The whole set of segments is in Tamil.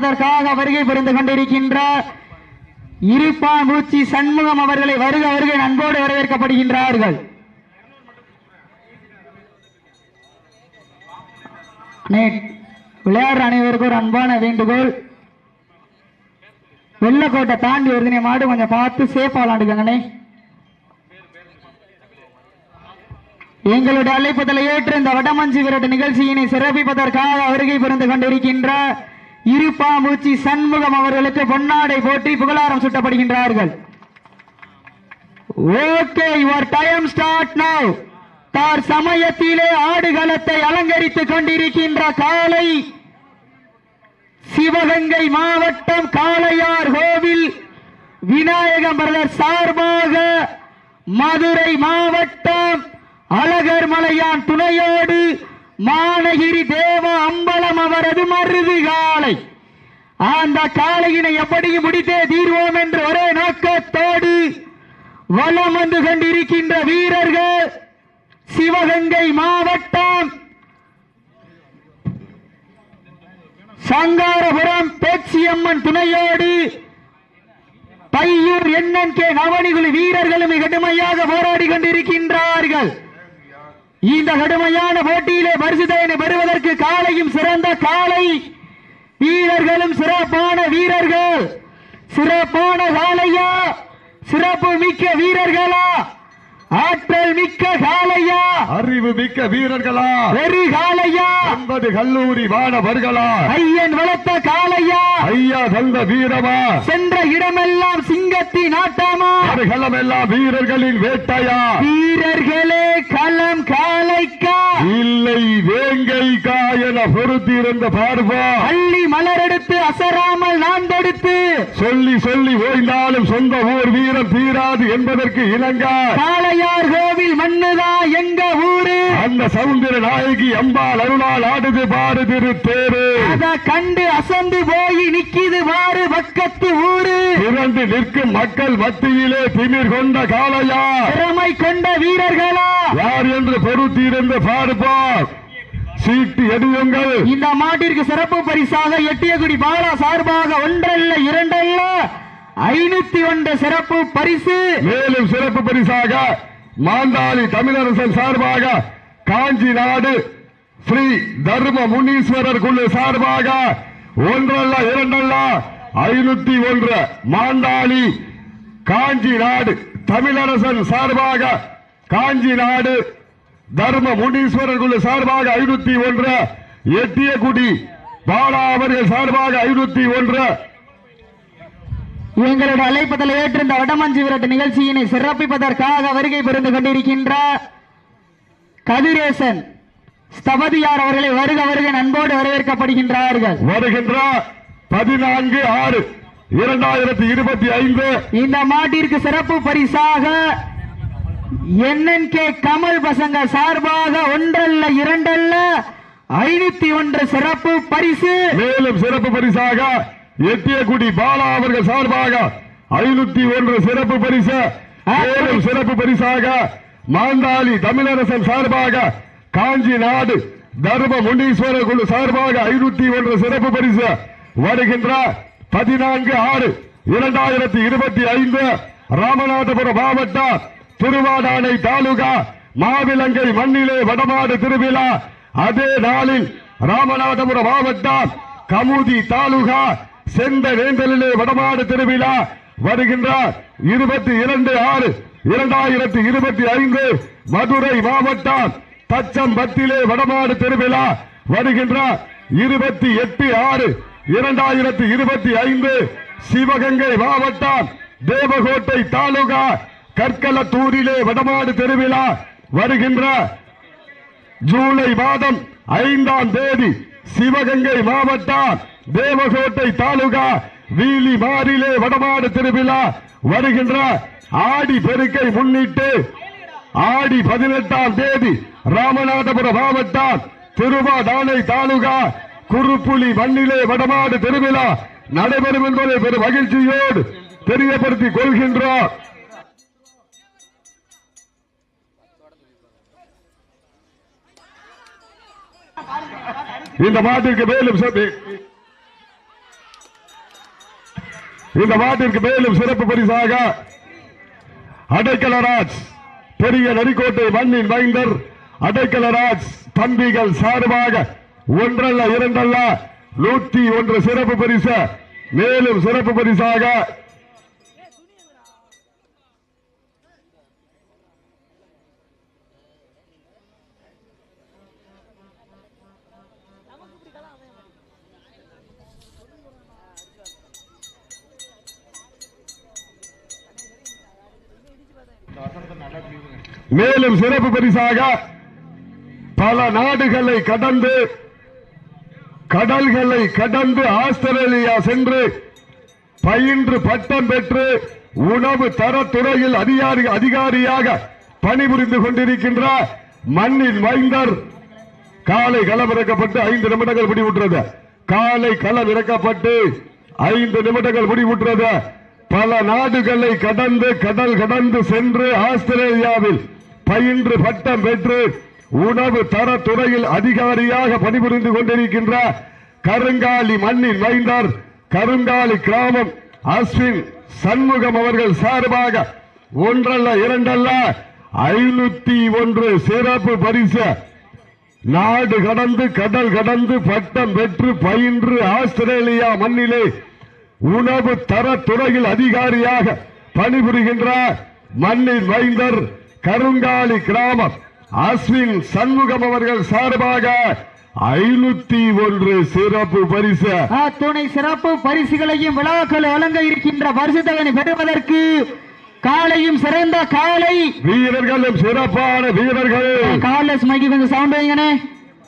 அதற்காக வருகை புரிந்து கொண்டிருக்கின்ற இருப்பாம்பூச்சி சண்முகம் அவர்களை வருக வருகை அன்போடு வரவேற்கப்படுகின்றார்கள். விளையாடுற அனைவருக்கும் ஒரு அன்பான வேண்டுகோள். வெள்ளக்கோட்டை தாண்டி வருது நீ மாடு கொஞ்சம் பார்த்து சேஃபா விளாண்டுக்கங்கண்ணே எங்களுடைய அழைப்பதில் ஏற்று இந்த வடமஞ்சி விரட்டு நிகழ்ச்சியினை சிறப்பிப்பதற்காக வருகை புரிந்து கொண்டிருக்கின்ற இருப்பாம்பூச்சி சண்முகம் அவர்களுக்கு பொன்னாடை போட்டி புகழாரம் சுட்டப்படுகின்றார்கள். Okay your time start now. தார் சமயத்திலே ஆடுகளத்தை அலங்கரித்துக் கொண்டிருக்கின்ற காலை சிவகங்கை மாவட்டம் காளையார் கோவில் விநாயகம் பிரதர் சார்பாக மதுரை மாவட்டம் அழகர் மலையான் துணையோடு மானகிரி தேவ அம்பலம் அவரது மருது காலை. அந்த காளையினை எப்படியும் முடித்தே தீர்வோம் என்று ஒரே நோக்கத்தோடு வலம் வந்து கொண்டிருக்கின்ற வீரர்கள் சிவகங்கை மாவட்டம் சங்காரபுரம் பேச்சியம்மன் துணையோடு பையூர் எண்ணன் கே நவனிகுழு வீரர்களும் கடுமையாக போராடி கொண்டிருக்கின்றார்கள். இந்த கடுமையான போட்டியிலே பரிசுதனை பெறுவதற்கு காலையும் சிறந்த காலை. வீரர்களும் சிறப்பான வீரர்கள். சிறப்பான காலையா? சிறப்பு மிக்க வீரர்களா? ஆற்றல் மிக்க காலையா அறிவு மிக்க வீரர்களா? ஒரு காலையா ஒன்பது கல்லூரி மாணவர்களா? ஐயன் வளர்த்த காலையா ஐயா தந்த வீரமா? சென்ற இடமெல்லாம் சிங்கத்தின் ஆட்டமா அவர்களம் எல்லாம் வீரர்களின் வேட்டையா? வீரர்களே களம் காலைக்கா இல்லை வேங்கை காயன பொறுத்திருந்த பார்வா? அள்ளி மலரெடுத்து அசராமல் நான் தொடுத்து. சொல்லி சொல்லி ஓய்ந்தாலும் சொந்த ஊர் வீரம் தீராது என்பதற்கு இணங்க. காளையார் கோவில் மண்ணுதா எங்க ஊரு? அந்த சவுந்தர நாயகி அம்பாள் அருளால் ஆடுது பாடுதிரு தேரு. அத கண்டு அசந்து போய் நிக்கிது வாரு பக்கத்து ஊரு. திரண்டு நிற்கும் மக்கள் மத்தியிலே திமிர் கொண்ட காளையா திறமை கொண்ட வீரர்களா? யார் என்று பொறுத்திருந்து பார்ப்போம் சீட்டு எடியுங்கள். இந்த மாட்டிற்கு சிறப்பு பரிசாக எட்டியகுடி பாலா சார்பாக ஒன்றல்ல இரண்டல்ல ஐநூத்தி ஒன்று சிறப்பு பரிசு. மேலும் சிறப்பு பரிசாக மாந்தாளி தமிழரசன் சார்பாக காஞ்சி நாடு ஸ்ரீ தர்ம முனீஸ்வரர் குழு சார்பாக ஒன்றல்ல இரண்டல்ல ஐநூத்தி ஒன்று மாந்தாளி காஞ்சி நாடு தமிழரசன் சார்பாக காஞ்சி நாடு தர்ம முனீஸ்வரர் குழு சார்பாக ஐநூத்தி ஒன்று எட்டியகுடி பாலா அவர்கள் சார்பாக ஐநூத்தி ஒன்று. எங்களுடைய அழைப்பதில் ஏற்று இந்த வடமஞ்சி விரட்டு நிகழ்ச்சியினை சிறப்பிப்பதற்காக வருகை புரிந்து கொண்டிருக்கின்ற கதிரேசன் ஸ்தபதியார் அவர்களை வருக வருக நண்போடு வரவேற்கப்படுகின்றார்கள். வருகின்ற பதினான்கு ஆறு இரண்டாயிரத்தி இருபத்தி ஐந்து. இந்த மாட்டிற்கு சிறப்பு பரிசாக என்என்கே கமல் பசங்க சார்பாக ஒன்றல்ல இரண்டல்ல. ஐநூத்தி ஒன்று சிறப்பு பரிசு. மேலும் சிறப்பு பரிசாக எட்டியகுடி பாலா அவர்கள் சார்பாக ஐநூத்தி ஒன்று சிறப்பு பரிசு. மேலும் சிறப்பு பரிசாக மாந்தாளி தமிழரசன் சார்பாக காஞ்சி நாடு தர்ம முனீஸ்வரர் குழு சார்பாக ஐநூத்தி ஒன்று சிறப்பு பரிசு. வருகின்ற பதினான்கு ஆறு இரண்டாயிரத்தி இருபத்தி ஐந்து ராமநாதபுரம் மாவட்டம் திருவாடானை தாலுகா மாவிலங்கை மண்ணிலே வடமாடு திருவிழா. அதே நாளில் ராமநாதபுரம் மாவட்டம் கமுதி தாலுகா செந்த வேந்தலிலே வடமாடு திருவிழா வருகின்ற இருபத்தி இரண்டு ஆறு இரண்டாயிரத்தி இருபத்தி ஐந்து மதுரை மாவட்டம் தச்சம்பத்திலே வடமாடு திருவிழா வருகின்ற இருபத்தி எட்டு ஆறு இரண்டாயிரத்தி இருபத்தி ஐந்து சிவகங்கை மாவட்டம் தேவகோட்டை தாலுகா கற்களத்தூரிலே வடமாடு திருவிழா வருகின்ற ஜூலை மாதம் ஐந்தாம் தேதி சிவகங்கை மாவட்டம் தேவகோட்டை தாலுகா வீலி மாறிலே வடமாடு திருவிழா வருகின்ற ஆடி பெருக்கை முன்னிட்டு ஆடி பதினெட்டாம் தேதி ராமநாதபுரம் மாவட்டம் திருவாதானை தாலுகா குறுப்புலி மண்ணிலே வடமாடு திருவிழா நடைபெறும் என்பதை பெரும் மகிழ்ச்சியோடு தெரியப்படுத்திக் கொள்கின்றோம். இந்த மாட்டிற்கு மேலும் சிறப்பு. இந்த மாட்டிற்கு மேலும் சிறப்பு பரிசாக அடைக்கலராஜ் பெரிய நரிக்கோட்டை மண்ணின் மைந்தர் அடைக்கலராஜ் தம்பிகள் சார்பாக ஒன்றல்ல இரண்டல்ல நூற்றி ஒன்று சிறப்பு பரிசு மேலும் சிறப்பு பரிசாக மேலும் சிறப்பு பரிசாக பல நாடுகளை கடந்து கடல்களை கடந்து ஆஸ்திரேலியா சென்று பயின்று பட்டம் பெற்று உணவு தரத்துறையில் அதிகாரி அதிகாரியாக பணிபுரிந்து கொண்டிருக்கின்ற மண்ணின் மைந்தர். காலை களம் இறக்கப்பட்டு ஐந்து நிமிடங்கள் முடிவுற்றது. காலை களம் இறக்கப்பட்டு ஐந்து நிமிடங்கள் முடிவுற்றது. பல நாடுகளை கடந்து கடல் கடந்து சென்று ஆஸ்திரேலியாவில் பயின்று பட்டம் பெற்று உணவு தரத்துறையில் அதிகாரியாக பணிபுரிந்து கொண்டிருக்கின்ற கருங்காலி மண்ணின் மைந்தர் கருங்காலி கிராமம் அஸ்வின் சண்முகம் அவர்கள் சார்பாக ஒன்றல்ல இரண்டல்ல ஐநூத்தி ஒன்று சிறப்பு பரிசு. நாடு கடந்து கடல் கடந்து பட்டம் பெற்று பயின்று ஆஸ்திரேலியா மண்ணிலே உணவு தரத்துறையில் அதிகாரியாக பணிபுரிகின்ற மண்ணின் மைந்தர் கருங்காலி கிராமம் அஸ்வின் சண்முகம் அவர்கள் சார்பாக ஐநூத்தி ஒன்று சிறப்பு பரிசு. அத்துணை சிறப்பு பரிசுகளையும் விழாக்கள் வழங்க இருக்கின்ற பரிசு தொகையை பெறுவதற்கு காலையும் சிறந்த காலை. வீரர்களும் சிறப்பான வீரர்கள். காலஸ் மைக்கு கொஞ்சம் சவுண்ட் வைங்கண்ணே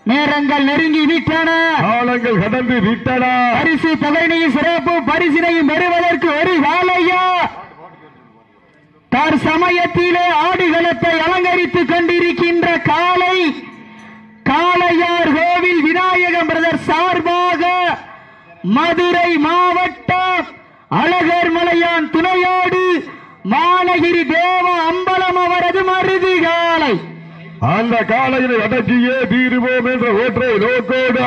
நேரங்கள் நெருங்கி விட்டன. காலங்கள் கடந்து விட்டன. பரிசு தொகையினையும் சிறப்பு பரிசினையும் பெறுவதற்கு ஒரு காலையா தற்சமயத்திலே ஆடுகளத்தை அலங்கரித்துக் கொண்டிருக்கின்ற காலை காளையார் கோவில் விநாயகம் பிரதர் சார்பாக மதுரை மாவட்டம் அழகர் மலையான் துணையோடு மானகிரி தேவ அம்பலம் அவரது மருதி காலை அந்த காலையில் அடக்கியே தீருவோம் என்ற ஒற்றை நோக்கோடு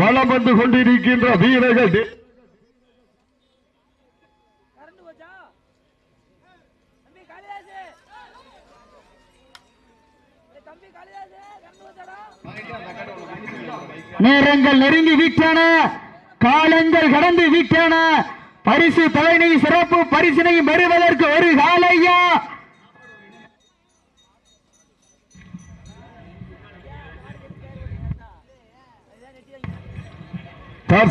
வலம் வந்து கொண்டிருக்கின்ற வீரர்கள். நேரங்கள் நெருங்கி விட்டன காலங்கள் கடந்து விட்டன பரிசு தலைனை சிறப்பு பரிசினை பெறுவதற்கு ஒரு காலையா?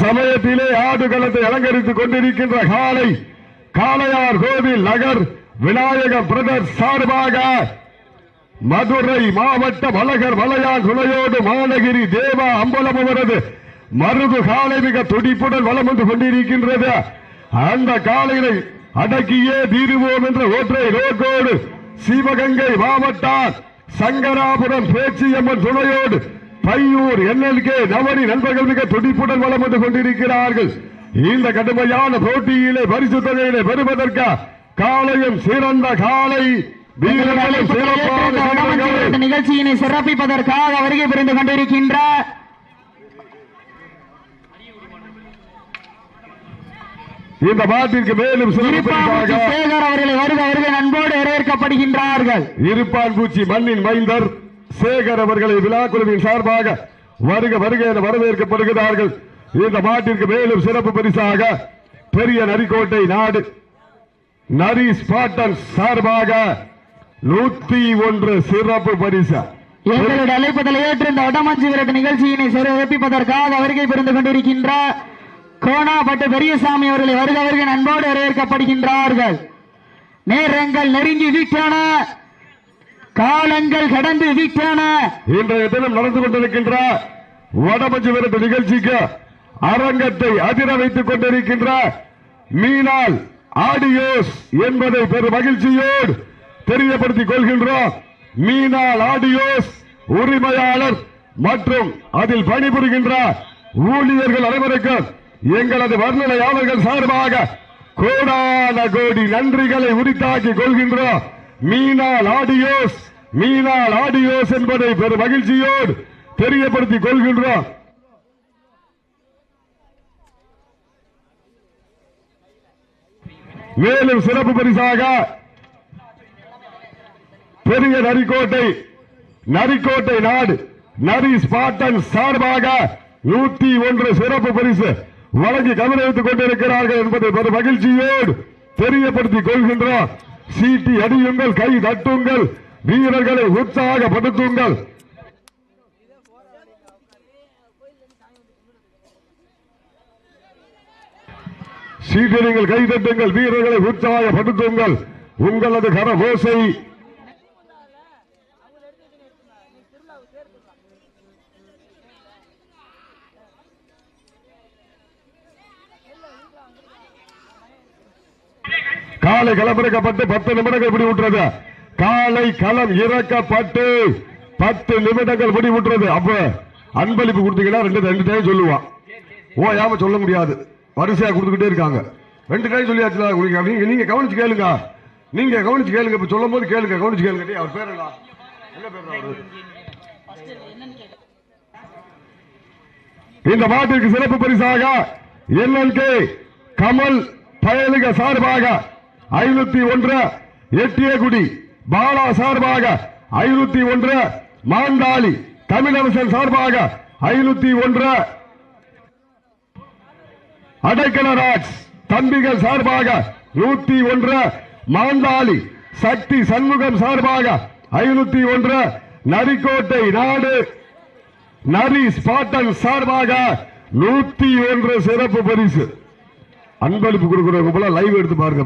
சமயத்திலே ஆடுகளத்தை அலங்கரித்துக் கொண்டிருக்கின்ற காலை காளையார் கோவில் நகர் விநாயக பிரதர் சார்பாக மதுரை மாவட்ட மலகர் மலையான் துணையோடு மாநகிரி தேவா அம்பலம் அவரது. மருது காலை மிக துடிப்புடன் வளம் வந்து கொண்டிருக்கின்றது. அந்த காலையை அடக்கியே தீருவோம் என்ற ஒற்றை நோக்கோடு சிவகங்கை மாவட்டம் சங்கராபுரம் பேச்சியம்மன் துணையோடு பையூர் என்எல்கே நவரி நண்பர்கள் மிக துடிப்புடன் வளம் வந்து கொண்டிருக்கிறார்கள். இந்த கடுமையான போட்டியிலே பரிசு தொகையிலே பெறுவதற்கு? காலையும் சிறந்த காலை நிகழ்ச்சியினை சிறப்பிப்பதற்காக வருகை புரிந்து கொண்டிருக்கின்ற இந்த மாட்டிற்கு மேலும் சேகர் அவர்களை வருக வருக நண்போடு வரவேற்கப்படுகின்றார்கள். இருப்பான் பூச்சி மண்ணின் மைந்தர் சேகர் அவர்களை விழாக்குழுவின் சார்பாக வருக வருக என வரவேற்கப்படுகிறார்கள். இந்த மாட்டிற்கு மேலும் சிறப்பு பரிசாக பெரிய நரிக்கோட்டை நாடு நரி ஸ்பாட்டன் சார்பாக நூத்தி ஒன்று சிறப்பு பரிசு. எங்களுடைய அழைப்பதில் ஏற்று இந்த வடமஞ்சி விரட்டு நிகழ்ச்சியினை சிறப்பிப்பதற்காக வருகை புரிந்து கொண்டிருக்கின்ற கோணாப்பட்டு பெரியசாமி அவர்களை வருக வருக நண்போடு வரவேற்கப்படுகின்றார்கள். நேரங்கள் நெருங்கி விட்டன காலங்கள் கடந்து விட்டன. இன்றைய தினம் நடந்து கொண்டிருக்கின்ற வடமஞ்சு விரட்டு நிகழ்ச்சிக்கு அரங்கத்தை அதிர வைத்துக் கொண்டிருக்கின்ற மீனால் ஆடியோஸ் என்பதை பெரும் மகிழ்ச்சியோடு தெரியப்படுத்திக் கொள்கின்றோம். மீனால் ஆடியோஸ் உரிமையாளர் மற்றும் அதில் பணிபுரிகின்ற ஊழியர்கள் அனைவருக்கும் எங்களது வர்ணனையாளர்கள் சார்பாக கோடான கோடி நன்றிகளை உரித்தாக்கிக் கொள்கின்றோம். மீனால் ஆடியோஸ் மீனால் ஆடியோஸ் என்பதை பெரும் மகிழ்ச்சியோடு தெரியப்படுத்திக் கொள்கின்றோம். மேலும் சிறப்பு பரிசாக பெரிய நரிக்கோட்டை நரிக்கோட்டை நாடு நரி ஸ்பாட்டன் சார்பாக நூத்தி ஒன்று சிறப்பு பரிசு வழங்கி கவனித்துக் கொண்டிருக்கிறார்கள் என்பதை ஒரு மகிழ்ச்சியோடு தெரியப்படுத்திக் கொள்கின்றோம். சீட்டி அடியுங்கள் கை தட்டுங்கள் வீரர்களை உற்சாகப்படுத்துங்கள். சீட்டடிங்கள் கை தட்டுங்கள் வீரர்களை உற்சாகப்படுத்துங்கள். உங்களது கர ஓசை காலை களமிறக்கப்பட்டு பத்து நிமிடங்கள் முடிவுற்றது. காலை களம் இறக்கப்பட்டு பத்து நிமிடங்கள் முடிவுற்றது. அப்ப அன்பளிப்பு கொடுத்தீங்கன்னா ரெண்டு ரெண்டு டைம் சொல்லுவான் ஓயாம சொல்ல முடியாது. வரிசையா கொடுத்துக்கிட்டே இருக்காங்க. ரெண்டு டைம் சொல்லியாச்சுல உங்களுக்கு நீங்க நீங்க கவனிச்சு கேளுங்க. நீங்க கவனிச்சு கேளுங்க. இப்ப சொல்லும் போது கேளுங்க. கவனிச்சு கேளுங்க. அவர் பேர் என்ன? பேர் இந்த மாட்டிற்கு சிறப்பு பரிசாக என்எல்கே கமல் பயலுக சார்பாக ஐநூத்தி ஒன்று எட்டியகுடி பாலா சார்பாக ஐநூத்தி ஒன்று மாந்தாளி தமிழரசன் சார்பாக ஐநூத்தி ஒன்று அடைக்கலராஜ் தம்பிகள் சார்பாக நூத்தி ஒன்று மாந்தாளி சக்தி சண்முகம் சார்பாக ஐநூத்தி ஒன்று நரிக்கோட்டை நாடு நரி ஸ்பாட்டன் சார்பாக நூத்தி ஒன்று சிறப்பு பரிசு. அன்பளிப்பு கொடுக்கிறவங்க போல லைவ் எடுத்து பாருங்க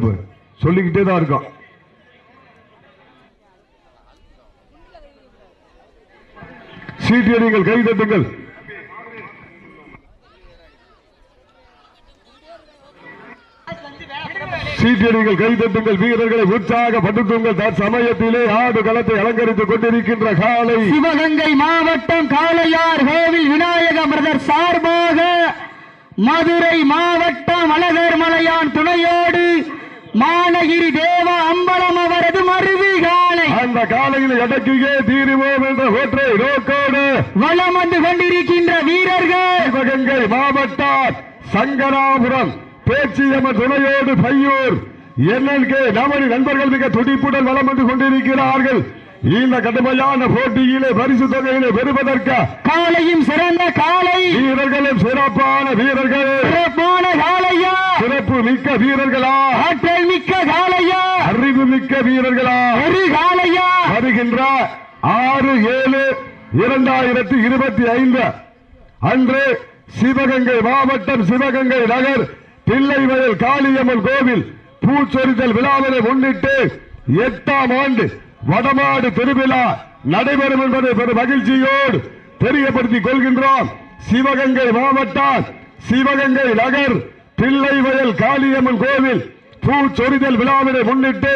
சொல்லிக்கிட்டே தான் இருக்கும் சீட்டியடிங்கள் கை தட்டுங்கள். சீட்டியடிங்கள் கை தட்டுங்கள். வீரர்களை உற்சாகப்படுத்துங்கள். தற்சமயத்திலே ஆடு களத்தை அலங்கரித்துக் கொண்டிருக்கின்ற காலை. சிவகங்கை மாவட்டம் காளையார் கோவில் விநாயக பிரதர் சார்பாக மதுரை மாவட்டம் அழகர் மலையான் துணையோடு மானகிரி தேவ அம்பலம் அவரது மருவி காலை. அந்த காலையில் அடக்கியே தீருவோம் என்ற ஒற்றை நோக்கோடு வலம் வந்து கொண்டிருக்கின்ற வீரர்கள். சிவகங்கை மாவட்டம் சங்கராபுரம் பேச்சியம்மன் துணையோடு பையூர். என்எல்கே நமது நண்பர்கள் மிக துடிப்புடன் வலம் வந்து கொண்டிருக்கிறார்கள். இந்த கடுமையான போட்டியிலே பரிசு தொகையிலே பெறுவதற்கு காலையும் சிறந்த காலை வீரர்களும் சிறப்பான வீரர்கள். சிறப்பான காலையா சிறப்பு மிக்க வீரர்களா. ஆற்றல் மிக்க காலையா அறிவு மிக்க வீரர்களா. ஒரு காலையா வருகின்ற ஆறு ஏழு இரண்டாயிரத்தி இருபத்தி ஐந்து அன்று சிவகங்கை மாவட்டம் சிவகங்கை நகர் பிள்ளைவயல் காளியம்மன் கோவில் பூச்சொரிதல் விழாவினை முன்னிட்டு எட்டாம் ஆண்டு வடமாடு திருவிழா நடைபெறும் என்பதை பெரும் மகிழ்ச்சியோடு தெரியப்படுத்திக் கொள்கின்றோம். சிவகங்கை மாவட்டம் சிவகங்கை நகர் பிள்ளைவயல் காளியம்மன் கோவில் பூச்சொரிதல் விழாவினை முன்னிட்டு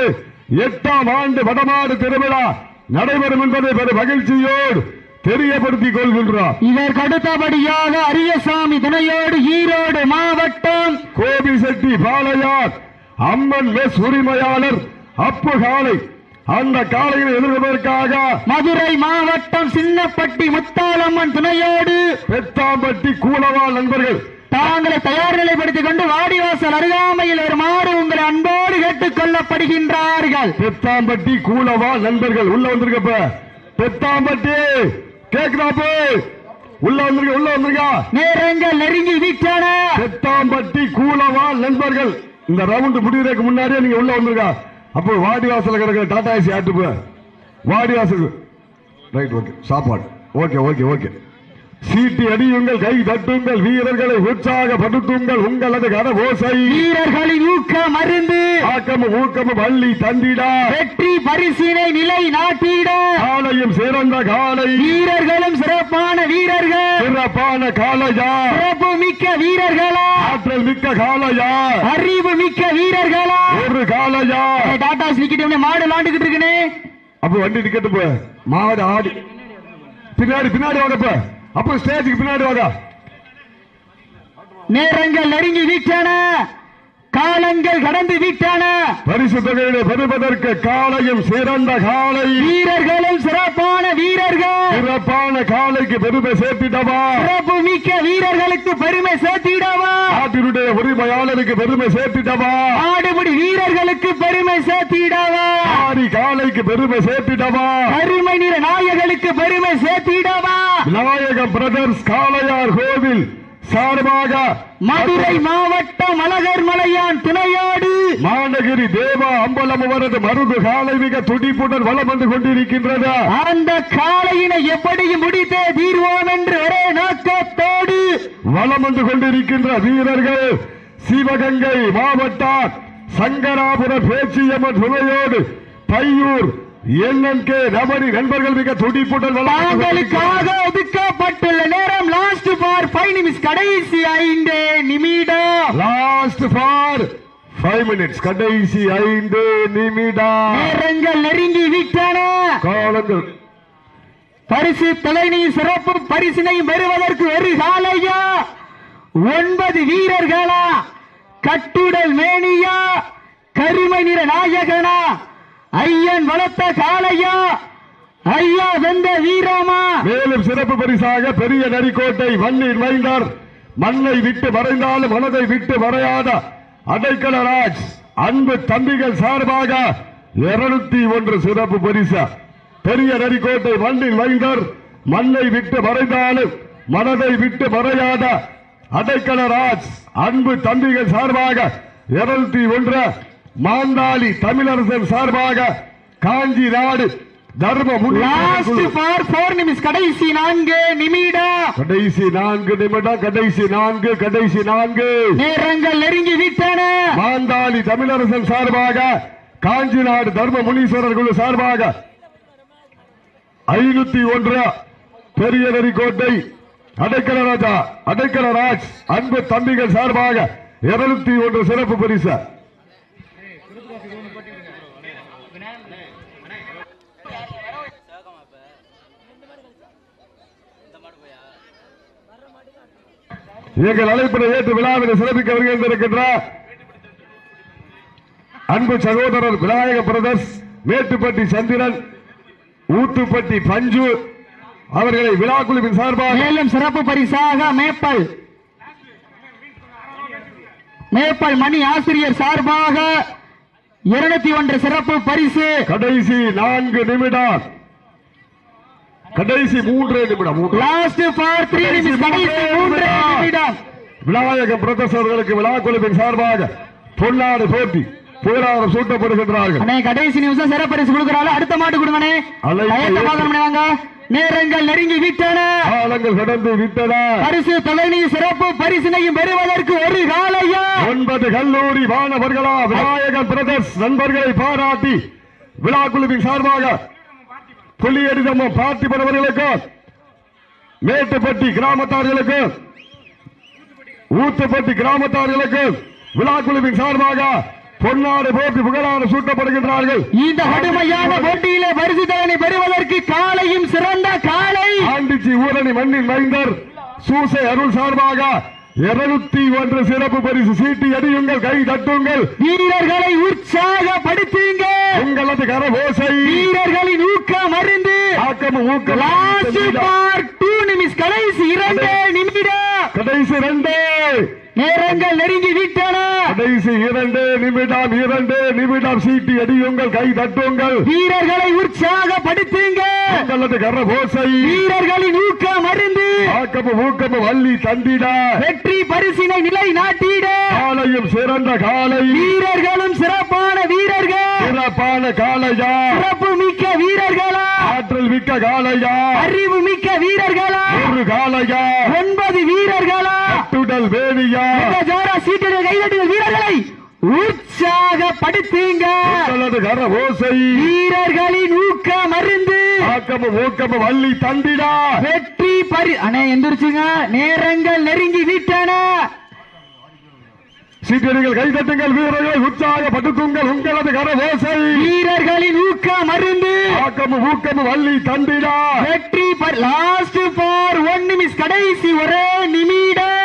எட்டாம் ஆண்டு வடமாடு திருவிழா நடைபெறும் என்பதை பெரும் மகிழ்ச்சியோடு தெரியப்படுத்திக் கொள்கின்றோம். இதற்கு அடுத்தபடியாக அரியசாமி துணையோடு ஈரோடு மாவட்டம் கோபிசெட்டி பாலையார் அம்மன் மெஸ் உரிமையாளர் அப்பு காளை அந்த காளையை எதிர்ப்பதற்காக மதுரை மாவட்டம் சின்னப்பட்டி முத்தாளம்மன் துணையோடு பெத்தாம்பட்டி கூலவாள் நண்பர்கள். தாங்களை தயார் நிலைப்படுத்திக் கொண்டு வாடிவாசல் அருகாமையில் ஒரு மாடு உங்களை அன்போடு கேட்டுக் கொள்ளப்படுகின்றார்கள். பெத்தாம்பட்டி கூலவாள் நண்பர்கள் உள்ள வந்திருக்கப்ப. பெத்தாம்பட்டி கேக்குதாப்பு உள்ள வந்திருக்க உள்ள வந்திருக்கா? நேரங்கள் நெருங்கி விட்டன. பெத்தாம்பட்டி கூலவாள் நண்பர்கள். இந்த ரவுண்ட் முடிகிறதுக்கு முன்னாடியே நீங்க உள்ள வந்திருக்கா? அப்போ வாடிவாசல கிடக்கிற டாடா ஏசி ஆட்டு போ வாடிவாசல் ரைட் ஓகே. சாப்பாடு. Okay okay okay. சீட்டி அடியுங்கள் கை தட்டுங்கள் வீரர்களை உற்சாகப்படுத்துங்கள் உங்களது கன ஓசை வீரர்களின் ஊக்க மருந்து. ஆக்கமும் ஊக்கமும் அள்ளி தந்திட. வெற்றி பரிசினை நிலை நாட்டிட. காலையும் சிறந்த காலை. வீரர்களும் சிறப்பான வீரர்கள். சிறப்பான காலையா. சிறப்பு மிக்க வீரர்களா. ஆற்றல் மிக்க காலையா. அறிவு மிக்க வீரர்களா. ஒரு காலையா. டாடா ஸ்லிக்கிட்ட மாடு விளாண்டுகிட்டு இருக்குனே. அப்ப வண்டி டிக்கெட் போ. மாடு ஆடி. பின்னாடி பின்னாடி வாங்கப்ப அப்ப ஸ்டேஜுக்கு பின்னாடி வாங்க நேரங்கள் நெருங்கி விட்டன காலை நேரங்கள் கடந்து விட்டன. பரிசு பெறுவதற்கு காலையும் சிறந்த காலை. வீரர்களும் சிறப்பான வீரர்கள். சிறப்பான காலைக்கு பெருமை சேர்த்திடவா? சிறப்பு மிக்க வீரர்களுக்கு பெருமை சேர்த்திடவா? உரிமையாளருக்கு பெருமை சேர்த்திடவா? ஆடுபடி வீரர்களுக்கு பெருமை சேர்த்திடவா? ஆடி காலைக்கு பெருமை சேர்த்திடவா? அருமை நிற நாயகளுக்கு பெருமை சேர்த்திடவா? விநாயகம் பிரதர்ஸ் காளையார் கோவில் சார்பாக மதுரை மாவட்டம் அழகர் மலையான் துணையோடு. மாநகிரி தேவா அம்பலம் அவரது மருது காலை மிக துடிப்புடன் வலம் வந்து கொண்டிருக்கின்றது அந்த காளையினை எப்படியும் முடித்தே தீர்வோம் என்று ஒரே நோக்கத்தோடு. வலம் வந்து கொண்டிருக்கின்ற வீரர்கள் சிவகங்கை மாவட்டம் சங்கராபுர பேச்சியம்மன் துணையோடு பையூர் என்என்கே ரமணி நண்பர்கள் மிக துடிப்புடன் தாங்களுக்காக ஒதுக்கப்பட்டுள்ள நேரம் லாஸ்ட் ஃபார் ஃபைவ் நிமிஷம் கடைசி ஐந்து நிமிடம். லாஸ்ட் ஃபார் ஃபைவ் மினிட்ஸ் கடைசி ஐந்து நிமிடம். நேரங்கள் நெருங்கி விட்டன. காலங்கள். பரிசு தலைநீ சிறப்பு பரிசினை பெறுவதற்கு ஒரு காலையா? ஒன்பது வீரர்களா? கட்டுடல் மேனியா? கருமை நிற நாயகனா? ஐயன் வளர்த்த காளையா? ஐயா வெந்த வீரமா? மேலும் சிறப்பு பரிசாக பெரிய நரிக்கோட்டை மண்ணின் மைந்தர் மண்ணை விட்டு மறைந்தாலும் மனதை விட்டு மறையாத அடைக்கலராஜ் அன்பு தம்பிகள் சார்பாக இருநூத்தி ஒன்று சிறப்பு பரிசா. பெரிய நரிக்கோட்டை மண்ணின் மைந்தர் மண்ணை விட்டு மறைந்தாலும் மனதை விட்டு மறையாத அடைக்கலராஜ் அன்பு தம்பிகள் சார்பாக இருநூத்தி ஒன்று மாந்தாளி தமிழரசன் சார்பாக காஞ்சி நாடு தர்ம லாஸ்ட் முன்னேற்ற ஃபார் போர் நிமிஷம் கடைசி நான்கு நிமிடம் கடைசி நான்கு நிமிடம் கடைசி நான்கு கடைசி நான்கு. நேரங்கள் நெருங்கி விட்டன. மாந்தாளி தமிழரசன் சார்பாக காஞ்சி நாடு தர்ம முனீஸ்வரர் குழு சார்பாக ஐநூத்தி ஒன்று பெரிய நரிக்கோட்டை அடைக்கல ராஜா அடைக்கல ராஜ் அன்பு தம்பிகள் சார்பாக இருநூத்தி ஒன்று சிறப்பு பரிசு. எங்கள் அழைப்பினை ஏற்று விழாவினை சிறப்பிக்க வருகின்றிருக்கின்ற அன்பு சகோதரர் விநாயக பிரதர்ஸ் மேட்டுப்பட்டி சந்திரன் ஊத்துப்பட்டி பஞ்சு அவர்களை விழா குழுவின் சார்பாக மேலும் சிறப்பு பரிசாக மேப்பல் மேப்பல் மணி ஆசிரியர் சார்பாக இருநூத்தி ஒன்று சிறப்பு பரிசு. கடைசி நான்கு நிமிடம். கடைசி மூன்று நிமிடம். லாஸ்ட் ஃபார் த்ரீ நிமிடம் விநாயக பிரதர்ஸ் அவர்களுக்கு விழா குழுவின் சார்பாக பொன்னாடு போட்டி புகழாரம் சூட்டப்படுகின்றார்கள். அண்ணே கடைசி நிமிஷம் சிறப்பு பரிசு கொடுக்கறாரு அடுத்த மாட்டு கொடுங்கண்ணே நேரங்கள் நெருங்கி விட்டன. காலங்கள் கடந்து விட்டன. பரிசு தலைநீ சிறப்பு பரிசினையும் பெறுவதற்கு ஒரு காலையா? ஒன்பது கல்லூரி மாணவர்களா விநாயகர் பிரதர்ஸ் நண்பர்களை பாராட்டி விழா குழுவின் சார்பாக புள்ளியடிதம்ம பார்த்திபன் அவர்களுக்கு மேட்டுப்பட்டி கிராமத்தார்களுக்கு ஊத்துப்பட்டி கிராமத்தார்களுக்கு விழா குழுவின் சார்பாக பொன்னாடு போட்டி புகழாடு சூட்டப்படுகின்றார்கள். இந்த கடுமையான போட்டியிலே பரிசு தலைனை பெறுவதற்கு காலையும் சிறந்த காலை. ஆண்டிச்சி ஊரணி மண்ணின் மைந்தர் சூசை அருள் சார்பாக இருநூத்தி ஒன்று சிறப்பு பரிசு சீட்டி அடியுங்கள் கை தட்டுங்கள். வீரர்களை உற்சாகப்படுத்துங்க. உங்களது கரபோசை வீரர்களின் ஊக்கம் அறிந்து ஆக்கம் ஊக்கம். கடைசி இரண்டு நிமிடம். கடைசி இரண்டு. நேரங்கள் நெருங்கி விட்டன. கடைசி இரண்டு நிமிடம் இரண்டு நிமிடம் சீட்டி அடியுங்கள் கை தட்டுங்கள். வீரர்களை உற்சாகப்படுத்துங்க உங்களது கரபோசை வீரர்களின் ஊக்கம் அறிந்து. ஆக்கமும் ஊக்கமும் வள்ளி தந்திட. வெற்றி பரிசினை நிலை நாட்டிட காலையும் சிறந்த காலை. வீரர்களும் சிறப்பான வீரர்கள். சிறப்பான காளையா சிறப்பு மிக்க வீரர்களா. ஆற்றல் மிக்க காளையா அறிவு மிக்க வீரர்களா. ஒரு காளையா ஒன்பது வீரர்களா. கட்டுடல் வேணியா? ஜோரா சீட்டில் கைதட்டுங்கள் வீரர்களை உற்சாகப்படுத்துங்க உங்களது கரபோசை வீரர்களின் ஊக்கம் ஆக்கமும் ஊக்கமும் வள்ளி தந்திடா. வெற்றி பரி அண்ணே எந்திரிச்சுங்க. நேரங்கள் நெருங்கி விட்டன. சீட்டியடிகள் கை தட்டுங்கள் வீரர்களை உற்சாகப்படுத்துங்கள் உங்களது கரபோசை வீரர்களின் ஊக்கம் அறிந்து ஆக்கமும் ஊக்கமும் வள்ளி தந்திடா. வெற்றி லாஸ்ட் ஃபார் ஒன் நிமிஷம் கடைசி ஒரே நிமிடம்.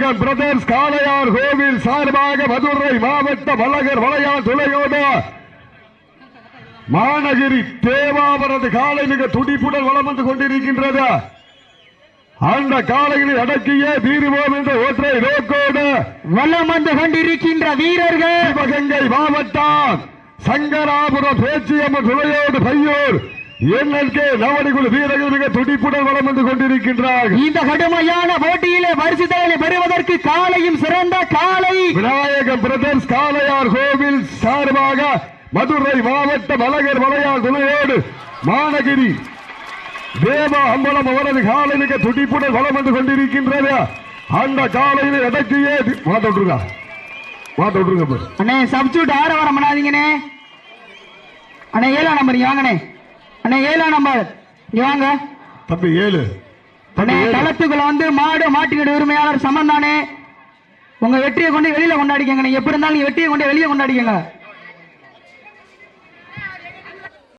நாயக விநாயகன் பிரதர்ஸ் காளையார் கோவில் சார்பாக மதுரை மாவட்ட வளகர் வளையார் துளையோடு மாநகிரி தேவாவரது காலை மிக துடிப்புடன் வளம் வந்து கொண்டிருக்கின்றது. அந்த காலைகளை அடக்கியே தீருவோம் என்ற ஒற்றை நோக்கோடு வலம் வந்து கொண்டிருக்கின்ற வீரர்கள் சிவகங்கை மாவட்டம் சங்கராபுரம் பேச்சியம்மன் துணையோடு பையூர் என்எல்கே நவடிக்குழு வீரர்கள் மிக துடிப்புடன் வளம் வந்து கொண்டிருக்கின்றார்கள். இந்த கடுமையான போட்டியிலே பரிசுத்தலை பெறுவதற்கு காலையும் சிறந்த காலை. விநாயகம் பிரதர்ஸ் காளையார் கோவில் சார்பாக மதுரை மாவட்ட மலகர் மலையார் துணையோடு மாநகிரி தேவ அம்பலம் அவரது காலை மிக துடிப்புடன் வளம் வந்து கொண்டிருக்கின்றது. அந்த காலையில அடக்கியே தி- மாத்த விட்டுருங்க மாத்த விட்டுருங்க. அண்ணே சப்ஸ்டியூட் ஆற வர பண்ணாதீங்கண்ணே. அண்ணே ஏழாம் நம்பர் வாங்கண்ணே. அண்ணே ஏழாம் நம்பர் இங்க வாங்க. தம்பி ஏழு. களத்துக்குள்ள வந்து மாடு மாட்டுக்கடை உரிமையாளர் சமந்தானே. உங்க வெற்றியை கொண்டு வெளியில கொண்டாடிக்கங்க. நீங்க எப்படி இருந்தாலும் வெற்றியை கொண்டு வெளியே கொண்டாடிக்கங்க.